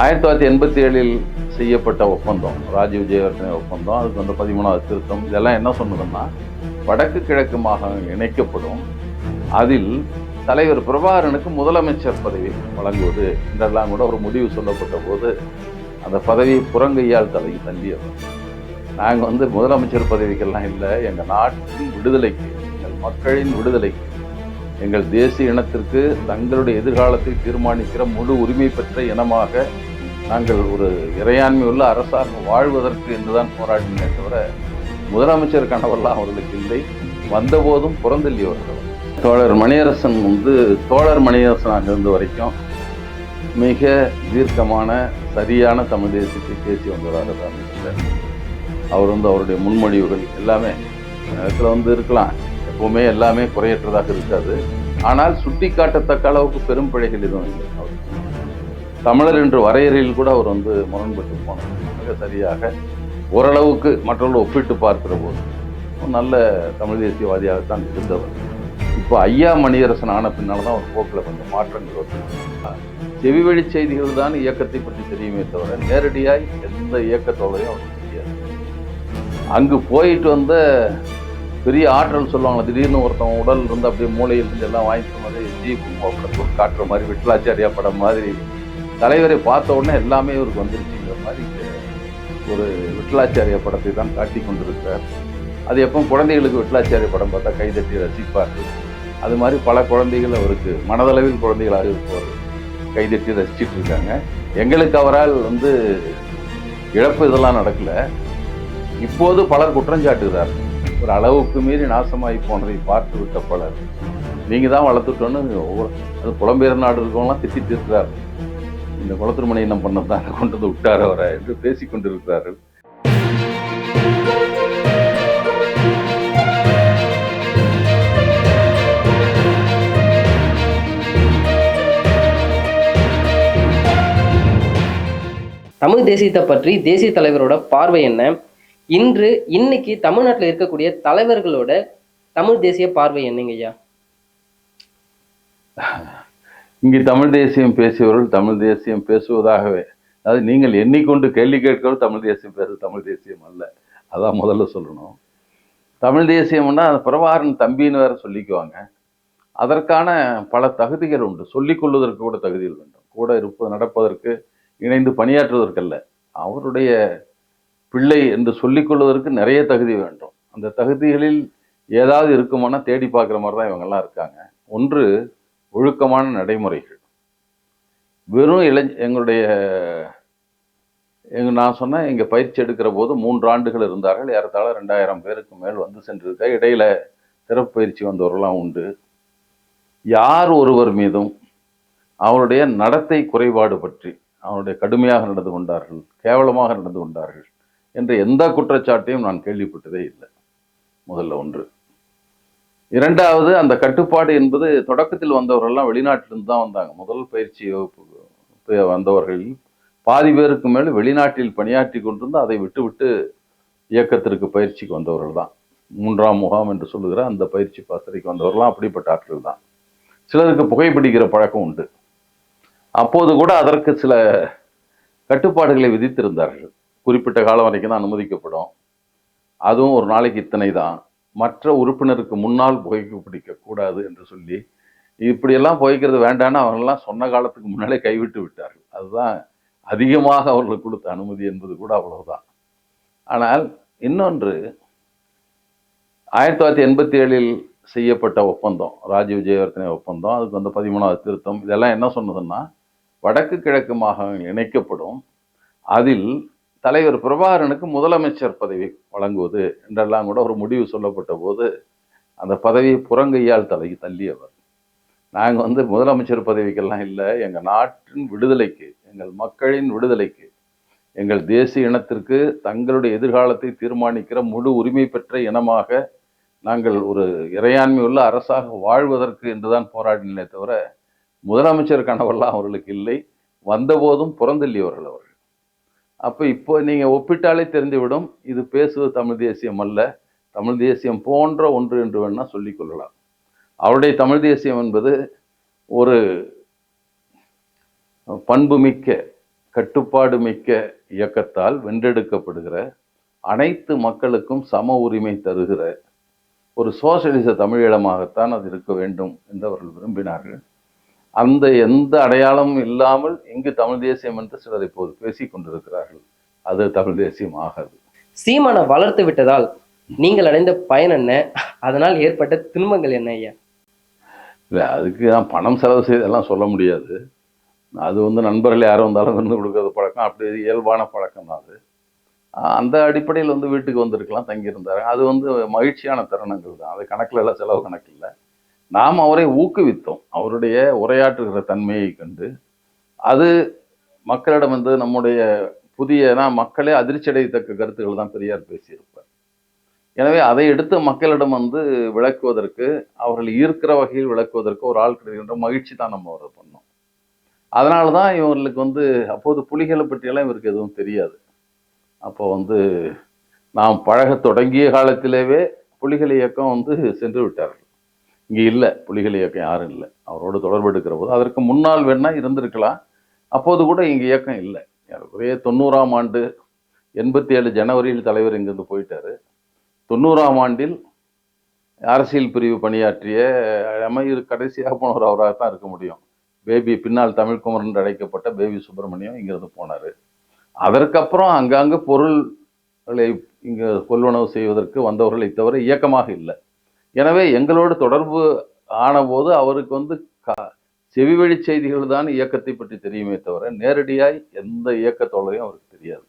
ஆயிரத்தி தொள்ளாயிரத்தி எண்பத்தி ஏழில் செய்யப்பட்ட ஒப்பந்தம் ராஜீவ் ஜெயவர்தனை ஒப்பந்தம் அதுக்கு வந்து பதிமூணாவது திருத்தம் இதெல்லாம் என்ன சொன்னதுன்னா வடக்கு கிழக்கு மாகாணம் இணைக்கப்படும். அதில் தலைவர் பிரபாகரனுக்கு முதலமைச்சர் பதவி வழங்குவது இதெல்லாம் கூட ஒரு முடிவு சொல்லப்பட்ட போது அந்த பதவியை புறங்கையால் தலைக்கு தள்ளியவர் நாங்கள் வந்து முதலமைச்சர் பதவிக்கெல்லாம் இல்லை எங்கள் நாட்டின் விடுதலைக்கு எங்கள் மக்களின் விடுதலைக்கு எங்கள் தேசிய இனத்திற்கு தங்களுடைய எதிர்காலத்தை தீர்மானிக்கிற முழு உரிமை பெற்ற இனமாக நாங்கள் ஒரு இறையாண்மை உள்ள அரசாங்கம் வாழ்வதற்கு என்றுதான் போராடினே தவிர முதலமைச்சர் கனவெல்லாம் அவர்களுக்கு இல்லை. வந்தபோதும் புறந்தள்ளியவர்கள் தோழர் மணியரசன் வந்து தோழர் மணியரசனாக இருந்த வரைக்கும் மிக தீர்க்கமான சரியான தமிழ் தேசியத்தை பேசி வந்ததாக தான் அவர் வந்து அவருடைய முன்மொழிவுகள் எல்லாமே நேரத்தில் வந்து இருக்கலாம். எப்பவுமே எல்லாமே குறையற்றதாக இருக்காது. ஆனால் சுட்டி காட்டத்தக்க அளவுக்கு பெரும் பிழைகள் எதுவும் இல்லை. அவர் தமிழர் என்ற வரையறையில் கூட அவர் வந்து முரண்பட்டு போனார். மிக சரியாக ஓரளவுக்கு மற்றவர்கள் ஒப்பிட்டு பார்க்கிற போது நல்ல தமிழ் தேசியவாதியாகத்தான் இருந்தவர். இப்போ ஐயா மணியரசன் ஆன பின்னால் தான் ஒரு போக்கில் கொஞ்சம் மாற்றங்கள் வருது செவிவழி செய்திகள் தான் இயக்கத்தை பற்றி தெரியுமே தவிர நேரடியாக எந்த இயக்கத்தோடையும் அவருக்கு தெரியாது அங்கு போயிட்டு வந்த பெரிய ஆற்றல் சொல்லுவாங்க திடீர்னு ஒருத்தன் உடல் இருந்து அப்படியே மூளையில் இருந்து எல்லாம் வாங்கிட்டு மாதிரி ஜீப் படத்தை காட்டுற மாதிரி விட்டலாச்சாரியா படம் மாதிரி தலைவரை பார்த்த உடனே எல்லாமே இவருக்கு வந்துருச்சுங்கிற மாதிரி ஒரு விட்டலாச்சாரிய படத்தை தான் காட்டி கொண்டிருக்கிறார். அது எப்போ குழந்தைகளுக்கு விட்டலாச்சாரிய படம் பார்த்தா கைதட்டி ரசிப்பார்கள். அது மாதிரி பல குழந்தைகள் அவருக்கு மனதளவில் குழந்தைகளாக இருப்பவர் கைதட்டி ரசிச்சுட்டு இருக்காங்க. எங்களுக்கு அவரால் வந்து இழப்பு இதெல்லாம் நடக்கல. இப்போது பலர் குற்றஞ்சாட்டுகிறார் ஒரு அளவுக்கு மீறி நாசமாகி போனதை பார்த்து விட்ட பலர். நீங்கள் தான் வளர்த்துட்டோன்னு ஒவ்வொரு- அது புலம்பெயர் நாடு இருக்கவங்களாம் திட்டி தீர்க்கிறார் இந்த குளத்திருமணி என்ன பண்ணதான் கொண்டு வந்து விட்டார் அவரை என்று பேசி கொண்டிருக்கிறார்கள். தமிழ் தேசியத்தை பற்றி தேசிய தலைவரோட பார்வை என்ன? இன்று இன்னைக்கு தமிழ்நாட்டில் இருக்கக்கூடிய தலைவர்களோட தமிழ் தேசிய பார்வை என்னங்க ஐயா? இங்கே தமிழ் தேசியம் பேசியவர்கள் தமிழ் தேசியம் பேசுவதாகவே. அதாவது நீங்கள் எண்ணிக்கொண்டு கேள்வி கேட்கிறவர்கள் தமிழ் தேசியம் பேசுறது தமிழ் தேசியம் அல்ல. அதான் முதல்ல சொல்லணும். தமிழ் தேசியம்னா அது பிரபாகரன் தம்பின்னு வேற சொல்லிக்குவாங்க. அதற்கான பல தகுதிகள் உண்டு. சொல்லிக் கொள்வதற்கு கூட தகுதிகள் வேண்டும். கூட இருப்பது நடப்பதற்கு இணைந்து பணியாற்றுவதற்கல்ல அவருடைய பிள்ளை என்று சொல்லிக் கொள்வதற்கு நிறைய தகுதி வேண்டும். அந்த தகுதிகளில் ஏதாவது இருக்குமானா தேடி பார்க்குற மாதிரி தான் இவங்கெல்லாம் இருக்காங்க. ஒன்று ஒழுக்கமான நடைமுறைகள். வெறும் இளை எங்களுடைய எங்க நான் சொன்னேன் இங்கே பயிற்சி எடுக்கிற போது மூன்று ஆண்டுகள் இருந்தார்கள். ஏறத்தாழ ரெண்டாயிரம் பேருக்கு மேல் வந்து சென்றிருக்க. இடையில சிறப்பு பயிற்சி வந்தவர்களாம் உண்டு. யார் ஒருவர் மீதும் அவருடைய நடத்தை குறைபாடு பற்றி அவருடைய கடுமையாக நடந்து கொண்டார்கள் கேவலமாக நடந்து கொண்டார்கள் என்ற எந்த குற்றச்சாட்டையும் நான் கேள்விப்பட்டதே இல்லை. முதல்ல ஒன்று. இரண்டாவது அந்த கட்டுப்பாடு என்பது தொடக்கத்தில் வந்தவர்கள்லாம் வெளிநாட்டிலிருந்து தான் வந்தாங்க. முதல் பயிற்சி வகுப்பு வந்தவர்கள் பாதி பேருக்கு மேல் வெளிநாட்டில் பணியாற்றி கொண்டிருந்து அதை விட்டுவிட்டு இயக்கத்திற்கு பயிற்சிக்கு வந்தவர்கள் தான். மூன்றாம் முகாம் என்று சொல்லுகிற அந்த பயிற்சி பாசறைக்கு வந்தவர்கள்லாம் அப்படிப்பட்ட ஆட்கள் தான். சிலருக்கு புகைப்பிடிக்கிற பழக்கம் உண்டு. அப்போது கூட அதற்கு சில கட்டுப்பாடுகளை விதித்திருந்தார்கள். குறிப்பிட்ட காலம் வரைக்கும் தான் அனுமதிக்கப்படும். அதுவும் ஒரு நாளைக்கு இத்தனை தான். மற்ற உறுப்பினருக்கு முன்னால் புகைக்கு பிடிக்க கூடாது என்று சொல்லி இப்படியெல்லாம் புகைக்கிறது வேண்டான்னு அவர்கள்லாம் சொன்ன காலத்துக்கு முன்னாலே கைவிட்டு விட்டார்கள். அதுதான் அதிகமாக அவர்களுக்கு கொடுத்த அனுமதி என்பது கூட அவ்வளவுதான். ஆனால் இன்னொன்று ஆயிரத்தி தொள்ளாயிரத்தி எண்பத்தி ஏழில் செய்யப்பட்ட ஒப்பந்தம் ராஜீவ் ஜெயவர்த்தனை ஒப்பந்தம் அதுக்கு வந்து பதிமூணாவது திருத்தம் இதெல்லாம் என்ன சொன்னதுன்னா வடக்கு கிழக்கு மாகாணங்கள் இணைக்கப்படும். அதில் தலைவர் பிரபாகரனுக்கு முதலமைச்சர் பதவி வழங்குவது என்றெல்லாம் கூட ஒரு முடிவு சொல்லப்பட்ட போது அந்த பதவியை புறங்கையால் தலை தள்ளியவர். நாங்கள் வந்து முதலமைச்சர் பதவிக்கெல்லாம் இல்லை. எங்கள் நாட்டின் விடுதலைக்கு எங்கள் மக்களின் விடுதலைக்கு எங்கள் தேசிய இனத்திற்கு தங்களுடைய எதிர்காலத்தை தீர்மானிக்கிற முழு உரிமை பெற்ற இனமாக நாங்கள் ஒரு இறையாண்மை உள்ள அரசாக வாழ்வதற்கு என்றுதான் போராடினே தவிர முதலமைச்சர் கனவெல்லாம் அவர்களுக்கு இல்லை. வந்தபோதும் புறந்தள்ளியவர்கள் அவர்கள். அப்போ இப்போ நீங்கள் ஒப்பிட்டாலே தெரிந்துவிடும் இது பேசுவது தமிழ் தேசியம் அல்ல தமிழ் தேசியம் போன்ற ஒன்று என்று வேணால் சொல்லிக் கொள்ளலாம். அவருடைய தமிழ் தேசியம் என்பது ஒரு பண்புமிக்க கட்டுப்பாடு மிக்க இயக்கத்தால் வென்றெடுக்கப்படுகிற அனைத்து மக்களுக்கும் சம உரிமை தருகிற ஒரு சோசியலிச தமிழீழமாகத்தான் அது இருக்க வேண்டும் என்று அவர்கள் விரும்பினார்கள். அந்த எந்த அடையாளமும் இல்லாமல் இங்கு தமிழ் தேசியம் என்று சிலர் இப்போது பேசிக் கொண்டிருக்கிறார்கள். அது தமிழ் தேசியம் ஆகாது. சீமானை வளர்த்து விட்டதால் நீங்கள் அடைந்த பயன் என்ன? அதனால் ஏற்பட்ட துன்பங்கள் என்ன ஐயா? இல்லை அதுக்கு நான் பணம் செலவு செய்தெல்லாம் சொல்ல முடியாது. அது வந்து நண்பர்கள் யாரும் வந்தாலும் விருந்து கொடுக்கறது பழக்கம். அப்படி இயல்பான பழக்கம் தான் அது. அந்த அடிப்படையில் வந்து வீட்டுக்கு வந்திருக்கலாம் தங்கியிருந்தாரு. அது வந்து மகிழ்ச்சியான தருணங்கள் தான். அது கணக்கில் எல்லாம் செலவு கணக்கு இல்லை. நாம் அவரை ஊக்குவித்தோம். அவருடைய உரையாற்றுகிற தன்மையை கண்டு அது மக்களிடம் வந்து நம்முடைய புதியனா மக்களே அதிர்ச்சி அடையத்தக்க கருத்துக்கள் தான் பெரியார் பேசியிருப்பார். எனவே அதை எடுத்து மக்களிடம் வந்து விளக்குவதற்கு அவர்கள் ஈர்க்கிற வகையில் விளக்குவதற்கு ஒரு ஆள் கிடைக்கின்ற மகிழ்ச்சி தான் நம்ம அவரை பண்ணோம். அதனால தான் இவர்களுக்கு வந்து அப்போது புலிகளை பற்றியெல்லாம் இவருக்கு எதுவும் தெரியாது. அப்போ வந்து நாம் பழகத் தொடங்கிய காலத்திலேவே புலிகள் இயக்கம் வந்து சென்று விட்டார்கள். இங்கே இல்லை புலிகள் இயக்கம் யாரும் இல்லை. அவரோடு தொடர்பு எடுக்கிற போது அதற்கு முன்னால் வேணால் இருந்திருக்கலாம். அப்போது கூட இங்கே இயக்கம் இல்லை. ஒரே தொண்ணூறாம் ஆண்டு எண்பத்தி ஏழு ஜனவரியில் தலைவர் இங்கிருந்து போயிட்டாரு. தொண்ணூறாம் ஆண்டில் அரசியல் பிரிவு பணியாற்றிய அமையர் கடைசியாக போனவர் அவராக தான் இருக்க முடியும். பேபி பின்னால் தமிழ்குமரன் என்று அழைக்கப்பட்ட பேபி சுப்பிரமணியம் இங்கிருந்து போனார். அதற்கப்புறம் அங்கங்கே பொருள்களை இங்கே கொள்வனவு செய்வதற்கு வந்தவர்களை தவிர இயக்கமாக இல்லை. எனவே எங்களோடு தொடர்பு ஆனபோது அவருக்கு வந்து கா செவிவழி செய்திகள் தான் இயக்கத்தை பற்றி தெரியுமே தவிர நேரடியாய் எந்த இயக்கத்தோடையும் அவருக்கு தெரியாது.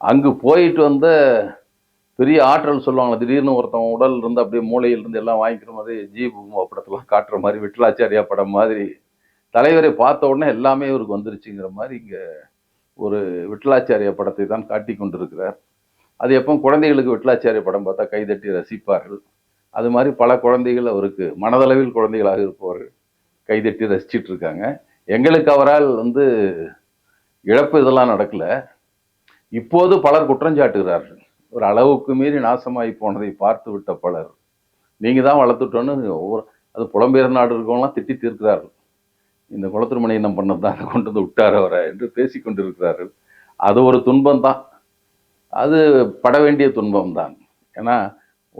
அங்கு போயிட்டு வந்த பெரிய ஆற்றல் சொல்லுவாங்க திடீர்னு ஒருத்தன் உடல் இருந்து அப்படியே மூளையிலிருந்து எல்லாம் வாங்கிக்கிற மாதிரி ஜி பூமா படத்தெல்லாம் காட்டுற மாதிரி விட்டலாச்சாரியா படம் மாதிரி தலைவரை பார்த்த உடனே எல்லாமே இவருக்கு வந்துருச்சுங்கிற மாதிரி இங்கே ஒரு விட்டலாச்சாரிய படத்தை தான் காட்டி கொண்டிருக்கிறார். அது எப்போ குழந்தைகளுக்கு விட்டலாச்சாரிய படம் பார்த்தா கைதட்டி ரசிப்பார்கள். அது மாதிரி பல குழந்தைகள் அவருக்கு மனதளவில் குழந்தைகளாக இருப்பவர்கள் கைதட்டி ரசிச்சிட்டு இருக்காங்க எங்களுக்கு அவரால் வந்து இழப்பு இதெல்லாம் நடக்கல. இப்போது பலர் குற்றஞ்சாட்டுகிறார்கள் ஒரு அளவுக்கு மீறி நாசமாகி போனதை பார்த்து விட்ட பலர். நீங்கள் தான் வளர்த்துட்டோன்னு ஒவ்வொரு அது புலம்பெயர் நாடு இருக்கவங்களாம் திட்டி தீர்க்கிறார்கள். இந்த குளத்திருமணி என்ன பண்ணது தான் கொண்டு வந்து விட்டார் அவரை என்று பேசி கொண்டிருக்கிறார்கள். அது ஒரு துன்பம் தான். அது பட வேண்டிய துன்பம் தான். ஏன்னா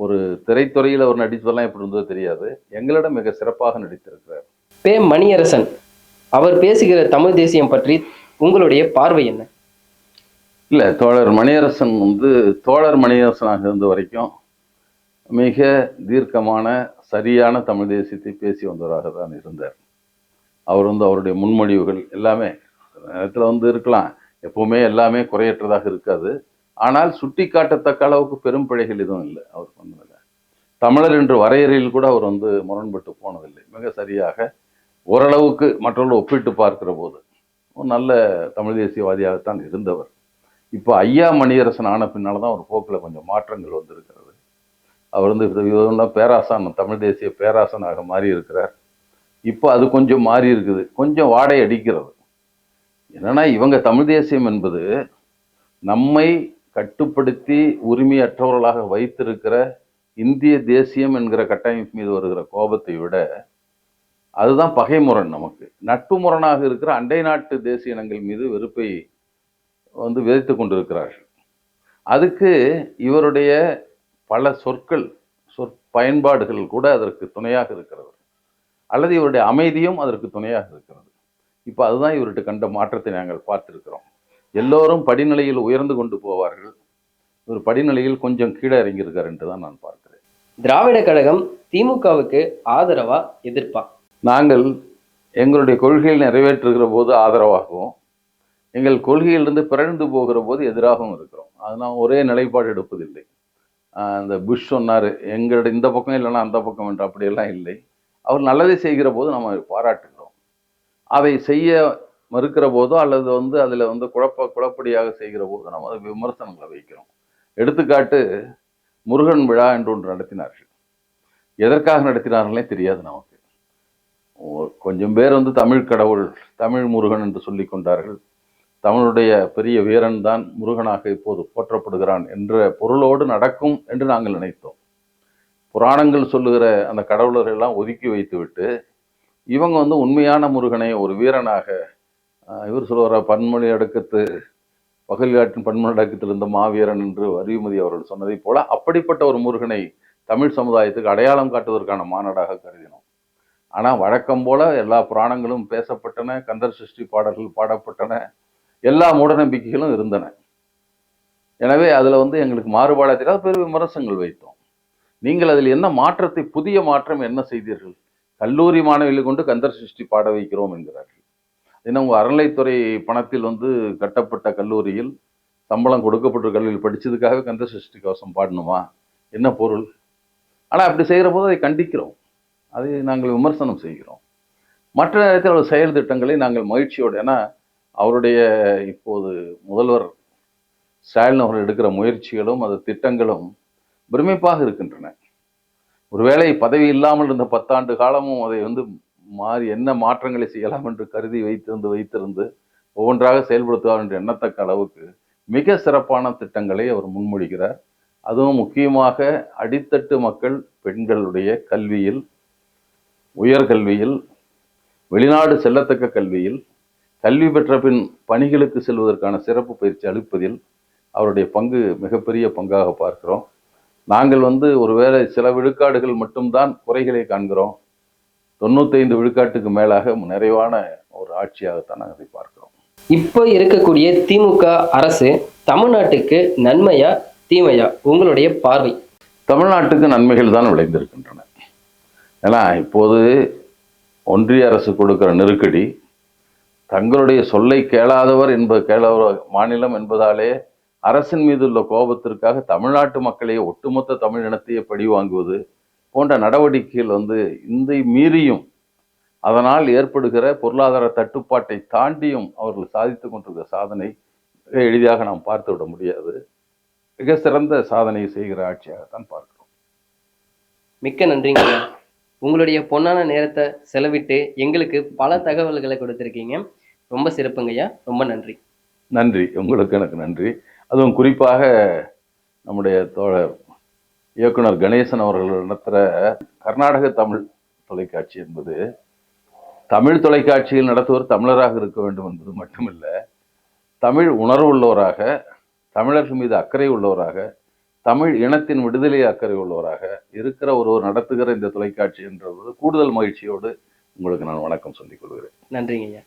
ஒரு திரைத்துறையில் அவர் நடித்ததெல்லாம் எப்படி இருந்ததோ தெரியாது. எங்களிடம் மிக சிறப்பாக நடித்திருக்கிறார். பே மணியரசன் அவர் பேசுகிற தமிழ் தேசியம் பற்றி உங்களுடைய பார்வை என்ன? இல்லை தோழர் மணியரசன் வந்து தோழர் மணியரசனாக இருந்த வரைக்கும் மிக தீர்க்கமான சரியான தமிழ் தேசியத்தை பேசி வந்தவராக தான் இருந்தார். அவர் வந்து அவருடைய முன்மொழிவுகள் எல்லாமே நேரத்தில் வந்து இருக்கலாம். எப்பவுமே எல்லாமே குறையற்றதாக இருக்காது. ஆனால் சுட்டி காட்டத்தக்க அளவுக்கு பெரும் பிழைகள் எதுவும் இல்லை அவர் பண்ணதில்லை தமிழர் என்று வரையறையில் கூட அவர் வந்து முரண்பட்டு போனதில்லை. மிக சரியாக ஓரளவுக்கு மற்றவர்கள் ஒப்பிட்டு பார்க்கிற போது நல்ல தமிழ் தேசியவாதியாகத்தான் இருந்தவர். இப்போ ஐயா மணியரசன் ஆன பின்னால் தான் ஒரு போக்கில் கொஞ்சம் மாற்றங்கள் வந்திருக்கிறது. அவர் வந்து இதெல்லாம் பேராசான் தமிழ் தேசிய பேராசனாக மாறி இருக்கிறார் இப்போ அது கொஞ்சம் மாறி இருக்குது. கொஞ்சம் வாடை அடிக்கிறது. என்னன்னா இவங்க தமிழ் தேசியம் என்பது நம்மை கட்டுப்படுத்தி உரிமையற்றவர்களாக வைத்திருக்கிற இந்திய தேசியம் என்கிற கட்டமைப்பு மீது வருகிற கோபத்தை விட அதுதான் பகை முரண் நமக்கு. நட்பு முரணாக இருக்கிற அண்டை நாட்டு தேசிய இனங்கள் மீது வெறுப்பை வந்து விதைத்து கொண்டிருக்கிறார்கள். அதுக்கு இவருடைய பல சொற்கள் சொற் பயன்பாடுகள் கூட அதற்கு துணையாக இருக்கிறது. அல்லது இவருடைய அமைதியும் அதற்கு துணையாக இருக்கிறது. இப்போ அதுதான் இவர்கிட்ட கண்ட மாற்றத்தை நாங்கள் பார்த்திருக்கிறோம். எல்லோரும் படிநிலையில் உயர்ந்து கொண்டு போவார்கள். இவர் படிநிலையில் கொஞ்சம் கீழே இறங்கியிருக்கார் என்று தான் நான் பார்க்கிறேன். திராவிட கழகம் திமுகவுக்கு ஆதரவா எதிர்ப்பா? நாங்கள் எங்களுடைய கொள்கையில் நிறைவேற்றுகிற போது ஆதரவாகவும் எங்கள் கொள்கையிலிருந்து பிறழ்ந்து போகிற போது எதிராகவும் இருக்கிறோம். அது நாம் ஒரே நிலைப்பாடு எடுப்பதில்லை. இந்த புஷ் சொன்னார் எங்களுடைய இந்த பக்கம் இல்லைன்னா அந்த பக்கம் என்று அப்படியெல்லாம் இல்லை. அவர் நல்லதை செய்கிற போது நம்ம பாராட்டுகிறோம். அதை செய்ய மறுக்கிற போதோ அல்லது வந்து அதில் வந்து குழப்ப குழப்படியாக செய்கிற போதோ நம்ம அதை விமர்சனங்களை வைக்கிறோம். எடுத்துக்காட்டு முருகன் விழா என்று ஒன்று நடத்தினார்கள். எதற்காக நடத்தினார்களே தெரியாது நமக்கு. கொஞ்சம் பேர் வந்து தமிழ் கடவுள் தமிழ் முருகன் என்று சொல்லிக் கொண்டார்கள். தமிழுடைய பெரிய வீரன் தான் முருகனாக இப்போது போற்றப்படுகிறான் என்ற பொருளோடு நடக்கும் என்று நாங்கள் நினைத்தோம். புராணங்கள் சொல்லுகிற அந்த கடவுளர்கள் எல்லாம் ஒதுக்கி வைத்துவிட்டு இவங்க வந்து உண்மையான முருகனை ஒரு வீரனாக இவர் சொல்லுவார் பன்மொழி அடக்கத்து பகல்காட்டின் பன்மொழி அடக்கத்தில் இருந்த மாவீரன் என்று அறிவுமதி அவர்கள் சொன்னதைப் போல அப்படிப்பட்ட ஒரு முருகனை தமிழ் சமுதாயத்துக்கு அடையாளம் காட்டுவதற்கான மாநாடாக கருதினோம். ஆனால் வழக்கம் போல எல்லா புராணங்களும் பேசப்பட்டன கந்தர் சிருஷ்டி பாடல்கள் பாடப்பட்டன எல்லா மூடநம்பிக்கைகளும் இருந்தன. எனவே அதில் வந்து எங்களுக்கு மாறுபாடாக தெரியாத பெரிய விமர்சனங்கள் வைத்தோம். நீங்கள் அதில் என்ன மாற்றத்தை புதிய மாற்றம் என்ன செய்தீர்கள்? கல்லூரி மாணவிகளை கொண்டு கந்தர் சிருஷ்டி பாட வைக்கிறோம் என்கிறார்கள். ஏன்னா உங்கள் அறநிலைத்துறை பணத்தில் வந்து கட்டப்பட்ட கல்லூரியில் சம்பளம் கொடுக்கப்பட்ட கல்லூரியில் படித்ததுக்காக கந்த சிருஷ்டி கவசம் பாடணுமா? என்ன பொருள்? ஆனால் அப்படி செய்கிற போது அதை கண்டிக்கிறோம். அதை நாங்கள் விமர்சனம் செய்கிறோம். மற்ற நேரத்தில் அவர் செயல் திட்டங்களை நாங்கள் மகிழ்ச்சியோடு ஏன்னா அவருடைய இப்போது முதல்வர் ஸ்டாலின் அவர்கள் எடுக்கிற முயற்சிகளும் அது திட்டங்களும் பிரமிப்பாக இருக்கின்றன. ஒருவேளை பதவி இல்லாமல் இருந்த பத்தாண்டு காலமும் அதை வந்து மாறி என்ன மாற்றங்களை செய்யலாம் என்று கருதி வைத்திருந்து வைத்திருந்து ஒவ்வொன்றாக செயல்படுத்துவார் என்ற எண்ணத்தக்க அளவுக்கு மிக சிறப்பான திட்டங்களை அவர் முன்மொழிகிறார். அதுவும் முக்கியமாக அடித்தட்டு மக்கள் பெண்களுடைய கல்வியில் உயர்கல்வியில் வெளிநாடு செல்லத்தக்க கல்வியில் கல்வி பெற்ற பின் பணிகளுக்கு செல்வதற்கான சிறப்பு பயிற்சி அளிப்பதில் அவருடைய பங்கு மிகப்பெரிய பங்காக பார்க்கிறோம். நாங்கள் வந்து ஒருவேளை சில விழுக்காடுகள் மட்டும்தான் குறைகளை காண்கிறோம். தொண்ணூத்தைந்து விழுக்காட்டுக்கு மேலாக நிறைவான ஒரு ஆட்சியாகத்தான் நாங்கள் அதை பார்க்கிறோம். இப்போ இருக்கக்கூடிய திமுக அரசு தமிழ்நாட்டுக்கு நன்மையா தீமையா? உங்களுடைய பார்வை. தமிழ்நாட்டுக்கு நன்மைகள் தான் விளைந்திருக்கின்றன. ஏன்னா இப்போது ஒன்றிய அரசு கொடுக்கிற நெருக்கடி தங்களுடைய சொல்லை கேளாதவர் என்பது கேளாத மாநிலம் என்பதாலே அரசின் மீது உள்ள கோபத்திற்காக தமிழ்நாட்டு மக்களையே ஒட்டுமொத்த தமிழ் இனத்தையே பழி வாங்குவது போன்ற நடவடிக்கைகள் வந்து இந்த மீறியும் அதனால் ஏற்படுகிற பொருளாதார தட்டுப்பாட்டை தாண்டியும் அவர்கள் சாதித்து கொண்டிருக்கிற சாதனை மிக எளிதாக நாம் பார்த்து விட முடியாது. மிக சிறந்த சாதனை செய்கிற ஆட்சியாகத்தான் பார்க்கிறோம். மிக்க நன்றிங்க. உங்களுடைய பொன்னான நேரத்தை செலவிட்டு எங்களுக்கு பல தகவல்களை கொடுத்துருக்கீங்க. ரொம்ப சிறப்புங்கய்யா ரொம்ப நன்றி. நன்றி. உங்களுக்கு எனக்கு நன்றி. அதுவும் குறிப்பாக நம்முடைய தோழர் இயக்குனர் கணேசன் அவர்கள் நடத்துகிற கர்நாடக தமிழ் தொலைக்காட்சி என்பது தமிழ் தொலைக்காட்சியில் நடத்துவோர் தமிழராக இருக்க வேண்டும் என்பது மட்டுமல்ல தமிழ் உணர்வு உள்ளவராக தமிழர்கள் மீது அக்கறை உள்ளவராக தமிழ் இனத்தின் விடுதலை அக்கறை உள்ளவராக இருக்கிற ஒருவர் நடத்துகிற இந்த தொலைக்காட்சி என்றது கூடுதல் மகிழ்ச்சியோடு உங்களுக்கு நான் வணக்கம் சொல்லிக் கொள்கிறேன். நன்றிங்க ஐயா.